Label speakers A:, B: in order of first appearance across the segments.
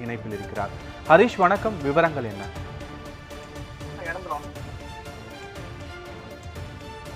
A: இணைப்பில் இருக்கிறார். ஹரிஷ் வணக்கம். விவரங்கள் என்ன?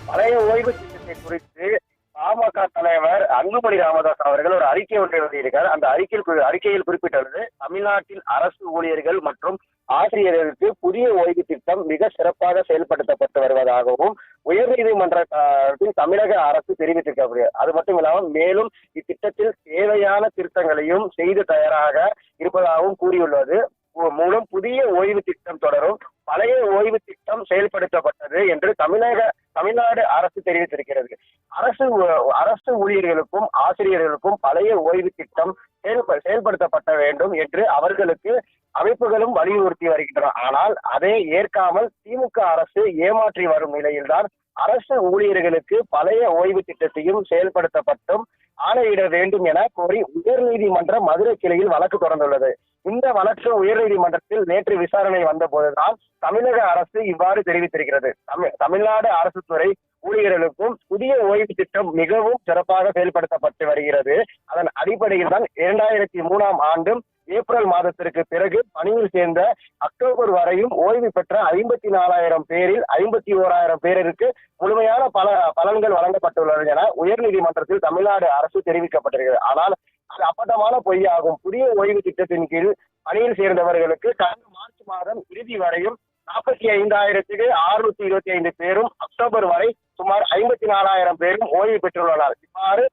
B: பழைய ஓய்வு திட்டத்தை குறித்து பாமக தலைவர் அன்புமணி ராமதாஸ் அவர்கள் ஒரு அறிக்கை ஒன்றை வெளியிட்டிருக்கார். அந்த அறிக்கையில் அறிக்கையில் குறிப்பிட்டுள்ளது தமிழ்நாட்டில் அரசு ஊழியர்கள் மற்றும் ஆசிரியர்களுக்கு புதிய ஓய்வு திட்டம் மிக சிறப்பாக செயல்படுத்தப்பட்டு வருவதாகவும் உயர்நீதிமன்றத்தில் தமிழக அரசு தெரிவித்திருக்கிறது அது மட்டும் இல்லாமல் மேலும் இத்திட்டத்தில் தேவையான திருத்தங்களையும் செய்து தயாராக இருப்பதாகவும் கூறியுள்ளது. மூலம் புதிய ஓய்வு திட்டம் தொடரும். பழைய ஓய்வு திட்டம் செயல்படுத்தப்பட்டது என்று தமிழக தமிழ்நாடு அரசு தெரிவித்திருக்கிறது. அரசு அரசு ஊழியர்களுக்கும் ஆசிரியர்களுக்கும் பழைய ஓய்வு திட்டம் செயல்ப- செயல்படுத்தப்பட வேண்டும் என்று அவர்களுக்கு அமைப்புகளும் வலியுறுத்தி வருகின்றன. ஆனால் அதை ஏற்காமல் திமுக அரசு ஏமாற்றி வரும் நிலையில்தான் அரசு ஊழியர்களுக்கு பழைய ஓய்வு திட்டத்தையும் செயல்படுத்தப்பட்டும் ஆணையிட வேண்டும் என கோரி உயர்நீதிமன்ற மதுரை கிளையில் வழக்கு தொடர்ந்துள்ளது. இந்த வழக்கு உயர்நீதிமன்றத்தில் நேற்று விசாரணை வந்த போதுதான் தமிழக அரசு இவ்வாறு தெரிவித்திருக்கிறது. தமிழ் தமிழ்நாடு அரசு துறை ஊழியர்களுக்கும் புதிய ஓய்வு திட்டம் மிகவும் சிறப்பாக செயல்படுத்தப்பட்டு வருகிறது. அதன் அடிப்படையில் தான் இரண்டாயிரத்தி மூணாம் ஆண்டும் ஏப்ரல் மாதத்திற்கு பிறகு பணியில் சேர்ந்த அக்டோபர் வரையும் ஓய்வு பெற்ற ஐம்பத்தி நாலாயிரம் பேரில் ஐம்பத்தி ஓராயிரம் பேருக்கு முழுமையான பல பலன்கள் வழங்கப்பட்டுள்ளது என உயர்நீதிமன்றத்தில் தமிழ்நாடு அரசு தெரிவிக்கப்பட்டிருக்கிறது. ஆனால் அது அப்பட்டமான பொய்யாகும். புதிய ஓய்வு திட்டத்தின் கீழ் பணியில் சேர்ந்தவர்களுக்கு கடந்த மார்ச் மாதம் இறுதி வரையும் நாற்பத்தி ஐந்தாயிரத்துக்கு அறுநூத்தி இருபத்தி ஐந்து பேரும் அக்டோபர் வரை சுமார் ஐம்பத்தி நாலாயிரம் பேரும் ஓய்வு பெற்றுள்ளனர். இவ்வாறு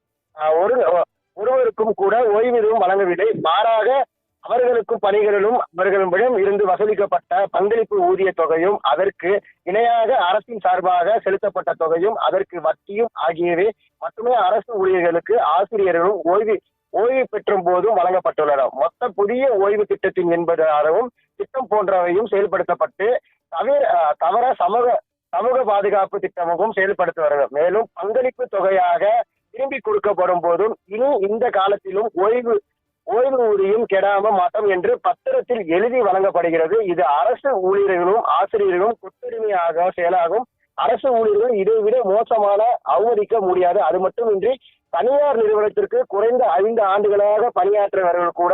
B: ஒரு ஒருவருக்கும் கூட ஓய்வூதியம் வழங்கவில்லை. மாறாக அவர்களுக்கும் பணிகளிலும் அவர்களிடம் இருந்து வசூலிக்கப்பட்ட பங்களிப்பு ஊதிய தொகையும் அதற்கு இணையாக அரசின் சார்பாக செலுத்தப்பட்ட தொகையும் அதற்கு வட்டியும் ஆகியவை மட்டுமே அரசு ஊழியர்களுக்கு ஆசிரியர்களும் ஓய்வு ஓய்வு பெற்றும் போதும் வழங்கப்பட்டுள்ளன. மொத்த புதிய ஓய்வு திட்டத்தின் என்பதாகவும் திட்டம் போன்றவையும் செயல்படுத்தப்பட்டு தவிர அஹ், தவிர சமூக சமூக பாதுகாப்பு திட்டமும் செயல்படுத்தி வருகிறது. மேலும் பங்களிப்பு தொகையாக திரும்பி கொடுக்கப்படும் போதும் இனி இந்த காலத்திலும் ஓய்வு ஓய்வு ஊதியம் கெடாம மாட்டோம் என்று பத்திரத்தில் எழுதி வழங்கப்படுகிறது. இது அரசு ஊழியர்களும் ஆசிரியர்களும் கொத்துரிமையாக செயலாகும் அரசு ஊழியர்கள் இதைவிட மோசமான அவமதிக்க முடியாது. அது மட்டுமின்றி தனியார் நிறுவனத்திற்கு குறைந்த ஐந்து ஆண்டுகளாக பணியாற்றியவர்கள் கூட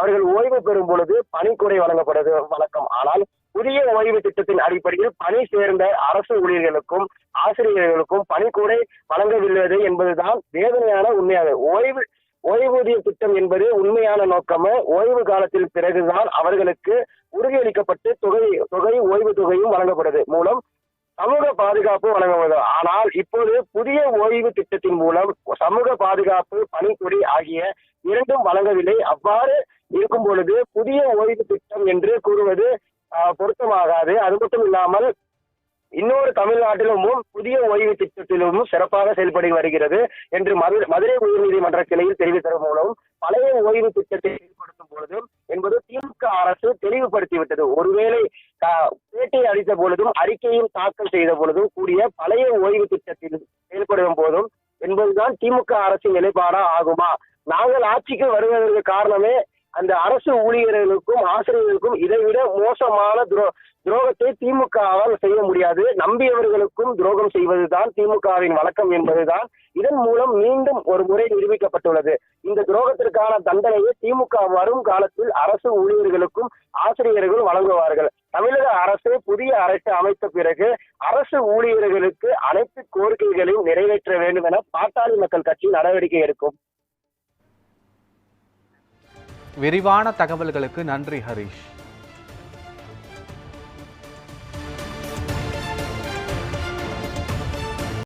B: அவர்கள் ஓய்வு பெறும் பொழுது பணிக்குறை வழங்கப்படுவது வழக்கம். ஆனால் புதிய ஓய்வு திட்டத்தின் அடிப்படையில் பணி சேர்ந்த அரசு ஊழியர்களுக்கும் ஆசிரியர்களுக்கும் பணிக்கூடை வழங்கவில்லை என்பதுதான் வேதனையான உண்மையாக ஓய்வு ஓய்வூதிய திட்டம் என்பது உண்மையான நோக்கம் ஓய்வு காலத்தில் பிறகுதான் அவர்களுக்கு உறுதியளிக்கப்பட்டு தொகை தொகை ஓய்வு தொகையும் வழங்கப்படுது. மூலம் சமூக பாதுகாப்பு வழங்குவது. ஆனால் இப்போது புதிய ஓய்வு திட்டத்தின் மூலம் சமூக பாதுகாப்பு பணிக்குடி ஆகிய இரண்டும் வழங்கவில்லை. அவ்வாறு இருக்கும் பொழுது புதிய ஓய்வு திட்டம் என்று கூறுவது பொருத்தமாகாது. அது மட்டும் இல்லாமல் இன்னொரு தமிழ்நாட்டிலும் புதிய ஓய்வு திட்டத்திலும் சிறப்பாக செயல்படி வருகிறது என்று மது- மதுரை உயர்நீதிமன்ற கிளையில் தெரிவித்ததன் மூலம் பழைய ஓய்வு திட்டத்தை செயல்படுத்தும் பொழுது என்பது திமுக அரசு தெளிவுபடுத்திவிட்டது. ஒருவேளை ஆஹ், பேட்டி அளித்த பொழுதும் அறிக்கையும் தாக்கல் செய்த பொழுதும் கூடிய பழைய ஓய்வு திட்டத்தில் செயல்படும் போதும் என்பதுதான் திமுக அரசின் நிலைப்பாடா ஆகுமா? நாங்கள் ஆட்சிக்கு வருவதற்கு காரணமே அந்த அரசு ஊழியர்களுக்கும் ஆசிரியர்களுக்கும் இதைவிட மோசமான துரோ துரோகத்தை திமுகவால் செய்ய முடியாது. நம்பியவர்களுக்கும் துரோகம் செய்வதுதான் திமுகவின் வழக்கம் என்பதுதான். இதன் மூலம் மீண்டும் ஒரு முறை நிரூபிக்கப்பட்டுள்ளது. இந்த துரோகத்திற்கான தண்டனையை திமுக வரும் காலத்தில் அரசு ஊழியர்களுக்கும் ஆசிரியர்களும் வழங்குவார்கள். தமிழக அரசு புதிய அரசு அமைத்த பிறகு அரசு ஊழியர்களுக்கு அனைத்து கோரிக்கைகளையும் நிறைவேற்ற வேண்டும் என பாட்டாளி மக்கள் கட்சி நடவடிக்கை எடுக்கும்.
A: விரிவான தகவல்களுக்கு நன்றி ஹரிஷ்.